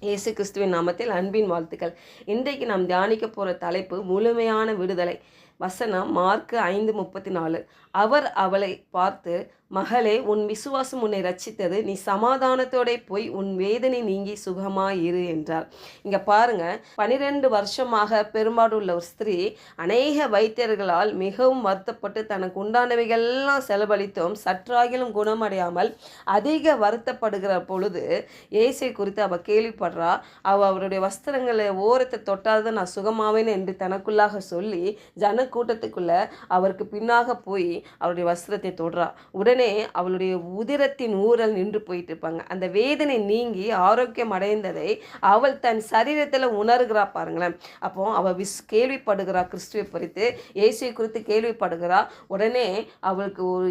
இயேசு கிறிஸ்துவின் நாமத்தில் அன்பின் வாழ்த்துக்கள். இன்றைக்கு நாம் தியானிக்க போகிற தலைப்பு முழுமையான விடுதலை. வசனம் மார்க்கு ஐந்து முப்பத்தி நாலு அவர் அவளை பார்த்து மகளே உன் விசுவாசம் உன்னை ரட்சித்தது. நீ சமாதானத்தோட போய் உன் வேதனை நீங்கி சுகமாயிரு என்றார் இங்கே பாருங்க பனிரெண்டு வருஷமாக பெரும்பாடுள்ள ஒரு ஸ்திரீ அநேக வைத்தியர்களால் மிகவும் வருத்தப்பட்டு தனக்கு உண்டானவைகள்லாம் செலவழித்தும் சற்றாகிலும் குணமடையாமல் அதிக வருத்தப்படுகிற பொழுது இயேசை குறித்து அவள் கேள்விப்படுறா. அவள் அவருடைய வஸ்திரங்களை ஓரத்தை தொட்டாத நான் சுகமாவேன் என்று தனக்குள்ளாக சொல்லி ஜன கூட்டத்துக்குள்ள அவருக்கு பின்னாக போய் அவருடைய வஸ்திரத்தை தொடுறா. உடனே அவளுடைய உதிரத்தின் ஊரல் நின்று போயிட்டு இருப்பாங்க அந்த வேதனை நீங்கி ஆரோக்கியம் அடைந்ததை அவள் தன் சரீரத்தில் உணர்கிறா பாருங்களேன். அப்போ அவள் விஸ் கேள்விப்படுகிறா கிறிஸ்துவை குறித்து இயேசுவை குறித்து கேள்விப்படுகிறா. உடனே அவளுக்கு ஒரு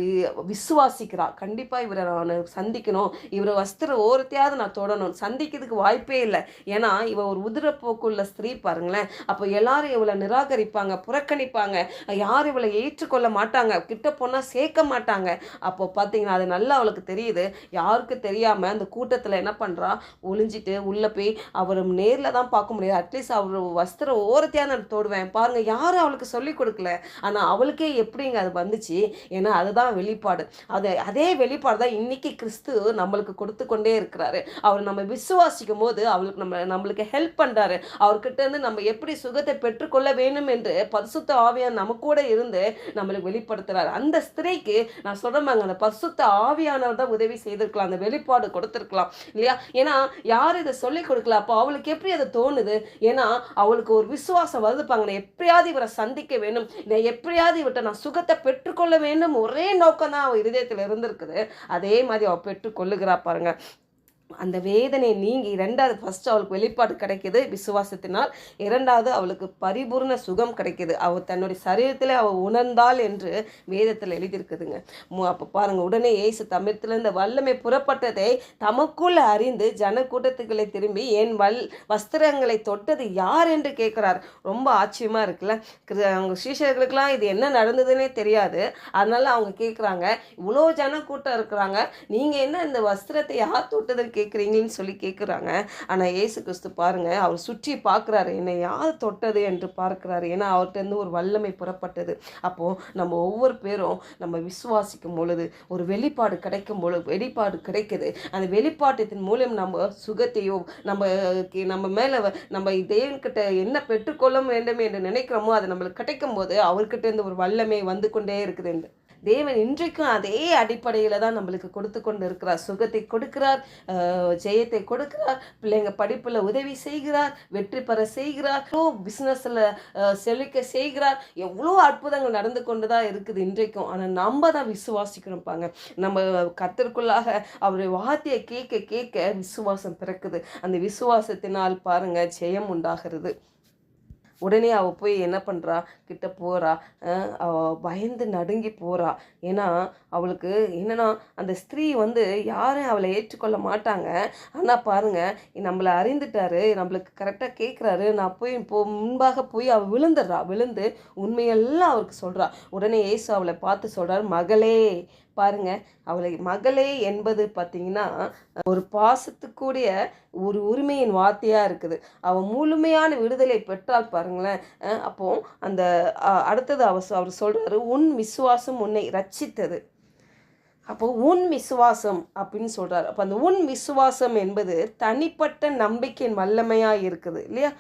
விசுவாசிக்கிறா. கண்டிப்பாக இவரை நான் சந்திக்கணும். இவரை வஸ்திர ஓரத்தையாவது நான் தொடணும். சந்திக்கிறதுக்கு வாய்ப்பே இல்லை. ஏன்னா இவ ஒரு உதிரப்போக்குள்ள ஸ்திரீ பாருங்களேன். அப்போ எல்லாரும் இவளை நிராகரிப்பாங்க புறக்கணிப்பாங்க. யாரும் இவளை ஏற்றுக்கொள்ள மாட்டாங்க. கிட்ட போனால் சேர்க்க மாட்டாங்க. அப்போ பார்த்தீங்கன்னா அது நல்லா அவளுக்கு தெரியுது. யாருக்கு தெரியாமல் அந்த கூட்டத்தில் என்ன பண்ணுறா ஒளிஞ்சிட்டு உள்ளே போய் அவர் நேரில் தான் பார்க்க முடியாது. அட்லீஸ்ட் அவர் வஸ்திர ஓரத்தையாக நான் தொடுவேன். பாருங்கள் யாரும் அவளுக்கு சொல்லி கொடுக்கல. ஆனால் அவளுக்கே எப்படிங்க அது வந்துச்சு? ஏன்னா அதுதான் வெளிப்பாடு. அது அதே வெளிப்பாடு தான் இன்னைக்கு கிறிஸ்து நம்மளுக்கு கொடுத்து கொண்டே இருக்கிறாரு. அவர் நம்ம விசுவாசிக்கும் போது அவளுக்கு நம்ம நம்மளுக்கு ஹெல்ப் பண்ணுறாரு அவர்கிட்ட இருந்து நம்ம எப்படி சுகத்தை பெற்றுக்கொள்ள வேண்டும் என்று பரிசுத்த ஆவியான் நம்ம கூட இருந்து நம்மளுக்கு வெளிப்படுத்துறாரு. அந்த ஸ்திரீக்கு நான் சொல்கிறேன் அந்த பசுத்த ஆவியானவர் தான் உதவி செய்திருக்கலாம் அந்த வெளிப்பாடு கொடுத்துருக்கலாம் இல்லையா? ஏன்னா யார் இதை சொல்லி கொடுக்கல? அப்போ அவளுக்கு எப்படி அது தோணுது? ஏன்னா அவளுக்கு ஒரு விசுவாசம் வருதுப்பாங்க நான் எப்படியாவது இவரை சந்திக்க வேணும் நான் எப்படியாவது இவர்கிட்ட நான் சுகத்தை பெற்றுக்கொள்ள வேண்டும் ஒரே நோக்கம் தான் அவள் இருதயத்தில் இருந்திருக்குது. அதே மாதிரி அவள் பெற்றுக்கொள்ளுகிறா பாருங்க. அந்த வேதனை நீங்கி ரெண்டாவது ஃபர்ஸ்ட் அவளுக்கு வெளிப்பாடு கிடைக்கிது விசுவாசத்தினால். இரண்டாவது அவளுக்கு பரிபூர்ண சுகம் கிடைக்கிது. அவள் தன்னுடைய சரீரத்தில் அவள் உணர்ந்தாள் என்று வேதத்தில் எழுதியிருக்குதுங்க. மு- அப்போ பாருங்கள் உடனே இயேசு தமிழத்தில் இந்த வல்லமை புறப்பட்டதை தமக்குள் அறிந்து ஜனக்கூட்டத்துக்களை திரும்பி என் வல் வஸ்திரங்களை தொட்டது யார்? என்று கேட்குறார். ரொம்ப ஆச்சரியமாக இருக்குல்ல? கிரு- அவங்க சீஷர்களுக்கெல்லாம் இது என்ன நடந்ததுன்னே தெரியாது. அதனால அவங்க கேட்குறாங்க இவ்வளோ ஜனக்கூட்டம் இருக்கிறாங்க. நீங்கள் என்ன இந்த வஸ்திரத்தை யார் தொட்டதுன்னு கேட்குறீங்கன்னு சொல்லி கேட்குறாங்க ஆனால் இயேசு கிறிஸ்து பாருங்க அவர் சுற்றி பார்க்குறாரு. என்னை யார் தொட்டது என்று பார்க்குறாரு? ஏன்னா அவர்கிட்டருந்து ஒரு வல்லமை புறப்பட்டது. அப்போது நம்ம ஒவ்வொரு பேரும் நம்ம விசுவாசிக்கும் பொழுது ஒரு வெளிப்பாடு கிடைக்கும் பொழுது வெளிப்பாடு கிடைக்குது. அந்த வெளிப்பாட்டத்தின் மூலம் நம்ம சுகத்தையோ நம்ம கி- நம்ம மேலே நம்ம தேவன்கிட்ட என்ன பெற்றுக்கொள்ள வேண்டும் என்று நினைக்கிறோமோ அது நம்மளுக்கு கிடைக்கும் போது அவர்கிட்ட இருந்து ஒரு வல்லமை வந்து கொண்டே இருக்குது என்று. தேவன் இன்றைக்கும் அதே அடிப்படையில் தான் நம்மளுக்கு கொடுத்து கொண்டு இருக்கிறார் சுகத்தை கொடுக்கிறார் ஜெயத்தை கொடுக்கிறார் பிள்ளைங்க படிப்பில் உதவி செய்கிறார் வெற்றி பெற செய்கிறார் எவ்வளோ பிஸ்னஸில் செழிக்க செய்கிறார். எவ்வளோ அற்புதங்கள் நடந்து கொண்டு தான் இருக்குது இன்றைக்கும். ஆனால் நம்ம தான் விசுவாசிக்கணும்பாங்க நம்ம கத்திற்குள்ளாக அவருடைய வார்த்தையை கேட்க கேட்க விசுவாசம் பிறக்குது. அந்த விசுவாசத்தினால் பாருங்க ஜெயம் உண்டாகிறது. உடனே அவள் போய் என்ன பண்ணுறா கிட்ட போகிறா அவள் பயந்து நடுங்கி போகிறா ஏன்னா அவளுக்கு என்னென்னா அந்த ஸ்திரீ வந்து யாரும் அவளை ஏற்றுக்கொள்ள மாட்டாங்க. ஆனால் பாருங்கள் நம்மளை அறிந்துட்டாரு நம்மளுக்கு கரெக்டாக கேட்குறாரு நான் போய் இப்போ முன்பாக போய் அவள் விழுந்துடுறா. விழுந்து உண்மையெல்லாம் அவருக்கு சொல்கிறா உடனே ஏசு அவளை பார்த்து சொல்கிறார் மகளே! பாருங்க அவளை மகளே என்பது பார்த்தீங்கன்னா ஒரு பாசத்துக்கூடிய ஒரு உரிமையின் வார்த்தையாக இருக்குது. அவள் முழுமையான விடுதலை பெற்றால் பாருங்களேன். அப்போது அப்போ அந்த அடுத்தது அவர் அவர் சொல்கிறாரு உன் விசுவாசம் உன்னை ரட்சித்தது. அப்போது உன் விசுவாசம் அப்படின்னு சொல்கிறார் அப்போ அந்த உன் விசுவாசம் என்பது தனிப்பட்ட நம்பிக்கையின் வல்லமையாக இருக்குது இல்லையா?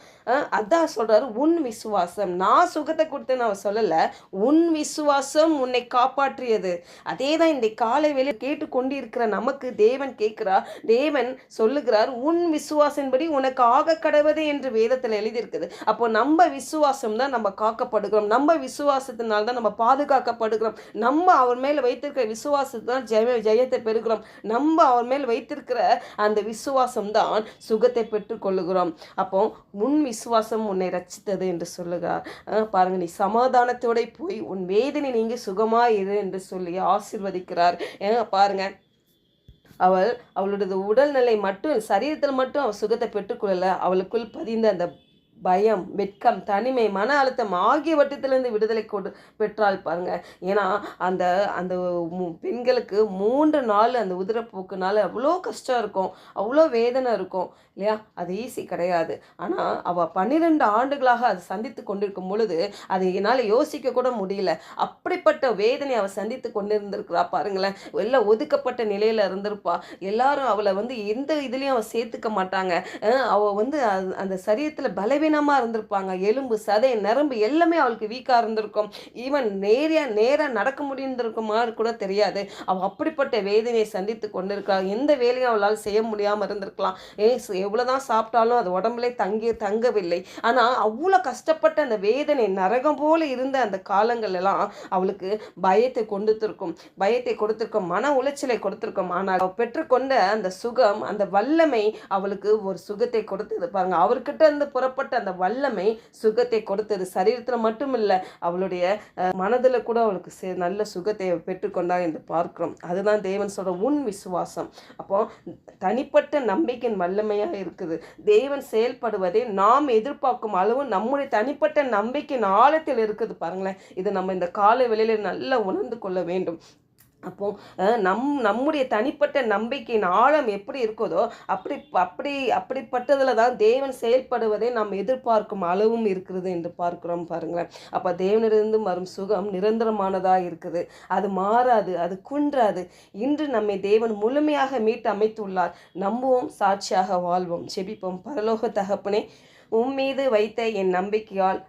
அதான் சொல்கிறார் உன் விசுவாசம். நான் சுகத்தை கொடுத்தேன்னு அவர் சொல்லலை. உன் விசுவாசம் உன்னை காப்பாற்றியது. அதே தான் இந்த காலை வேலை கேட்டுக்கொண்டிருக்கிற நமக்கு தேவன் கேட்குறா தேவன் சொல்லுகிறார் உன் விசுவாசின்படி உனக்கு ஆக கடவுதே என்று வேதத்தில் எழுதியிருக்குது. அப்போ நம்ம விசுவாசம் தான் நம்ம காக்கப்படுகிறோம். நம்ம விசுவாசத்தினால்தான் நம்ம பாதுகாக்கப்படுகிறோம். நம்ம அவர் மேலே வைத்திருக்கிற விசுவாசத்தை தான் ஜெய ஜெயத்தை பெறுகிறோம். நம்ம அவர் மேல் வைத்திருக்கிற அந்த விசுவாசம் தான் சுகத்தை பெற்றுக்கொள்ளுகிறோம் அப்போ உன் விசுவாசம் உன்னை ரச்சித்தது என்று சொல்லுகிறார். அஹ் பாருங்க நீ சமாதானத்தோட போய் உன் வேதனை நீங்க சுகமாய் இரு என்று சொல்லி ஆசிர்வதிக்கிறார். ஏங்க பாருங்க அவள் அவளுடைய உடல்நிலை மட்டும் சரீரத்தில் மட்டும் அவள் சுகத்தை பெற்றுக்கொள்ளல அவளுக்குள் பதிந்த அந்த பயம் வெட்கம் தனிமை மன அழுத்தம் ஆகியவற்றத்திலிருந்து விடுதலை கொடு பெற்றால் பாருங்க. ஏன்னா அந்த அந்த மு- பெண்களுக்கு மூன்று நாள் அந்த உதிரப்போக்குனால அவ்வளோ கஷ்டம் இருக்கும். அவ்வளோ வேதனை இருக்கும். இல்லையா? அது ஈஸி கிடையாது. ஆனால் அவள் பன்னிரெண்டு ஆண்டுகளாக அதை சந்தித்து கொண்டிருக்கும் பொழுது அதை என்னால் யோசிக்க கூட முடியல. அப்படிப்பட்ட வேதனை அவள் சந்தித்து கொண்டிருந்திருக்கிறா பாருங்களேன். எல்லாம் ஒதுக்கப்பட்ட நிலையில் இருந்திருப்பா. எல்லாரும் அவளை வந்து எந்த இதுலேயும் அவள் சேர்த்துக்க மாட்டாங்க. அவள் வந்து அந்த- அந்த சரீரத்தில் பலவீனமாக இருந்திருப்பாங்க. எலும்பு சதை நரம்பு எல்லாமே அவளுக்கு வீக்காக இருந்திருக்கும். ஈவன் நேராக நேராக நடக்க முடிந்திருக்குமாறு கூட தெரியாது. அவள் அப்படிப்பட்ட வேதனையை சந்தித்து கொண்டிருக்கா. எந்த வேலையும் அவளால் செய்ய முடியாமல் இருந்திருக்கலாம். ஏ எவ்வளோதான் சாப்பிட்டாலும் அது உடம்புலே தங்கி தங்கவில்லை. ஆனால் அவ்வளோ கஷ்டப்பட்ட அந்த வேதனை நரகம் போல இருந்த அந்த காலங்கள் எல்லாம் அவளுக்கு பயத்தை கொடுத்துருக்கும். பயத்தை கொடுத்துருக்கும் மன உளைச்சலை கொடுத்துருக்கும். ஆனால் அவள் பெற்றுக்கொண்ட அந்த சுகம் அந்த வல்லமை அவளுக்கு ஒரு சுகத்தை கொடுத்து இருப்பாங்க அவர்கிட்ட இருந்து புறப்பட்ட அந்த வல்லமை சுகத்தை கொடுத்தது. சரீரத்தில் மட்டும் இல்லை அவளுடைய மனதில் கூட அவளுக்கு சே- நல்ல சுகத்தை பெற்றுக்கொண்டா என்று பார்க்கிறோம். அதுதான் தேவன் சொல்கிற உன் விசுவாசம். அப்போ தனிப்பட்ட நம்பிக்கையின் வல்லமையாக இருக்குது. தேவன் செயல்படுவதை நாம் எதிர்பார்க்கும் அளவு நம்முடைய தனிப்பட்ட நம்பிக்கையின் ஆழத்தில் இருக்குது. பாருங்களேன் இது நம்ம இந்த கால வெளியில் நல்லா உணர்ந்து கொள்ள வேண்டும். அப்போ நம் நம்முடைய தனிப்பட்ட நம்பிக்கையின் ஆழம் எப்படி இருக்குதோ அப்படி அப்படி அப்படிப்பட்டதில் தான் தேவன் செயல்படுவதை நாம் எதிர்பார்க்கும் அளவும் இருக்கிறது என்று பார்க்கிறோம் பாருங்களேன். அப்போ தேவனிலிருந்து வரும் சுகம் நிரந்தரமானதாக இருக்குது. அது மாறாது அது குன்றாது. இன்று நம்மை தேவன் முழுமையாக மீட்டு அமைத்துள்ளார். நம்புவோம் சாட்சியாக வாழ்வோம். செபிப்போம் பரலோக தகப்பனே உம்மீது வைத்த என் நம்பிக்கையால்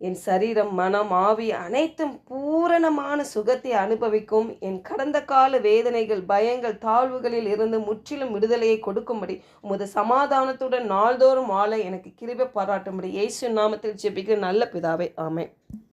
என் சரீரம் மனம் ஆவி அனைத்தும் பூரணமான சுகத்தை அனுபவிக்கும். என் கடந்த கால வேதனைகள் பயங்கள் தாழ்வுகளில் இருந்து முற்றிலும் விடுதலையை கொடுக்கும்படி உமது சமாதானத்துடன் நாள்தோறும் வாழ எனக்கு கிருபை பாராட்டும்படி இயேசு நாமத்தில் ஜெபிக்கிற நல்ல பிதாவே ஆமை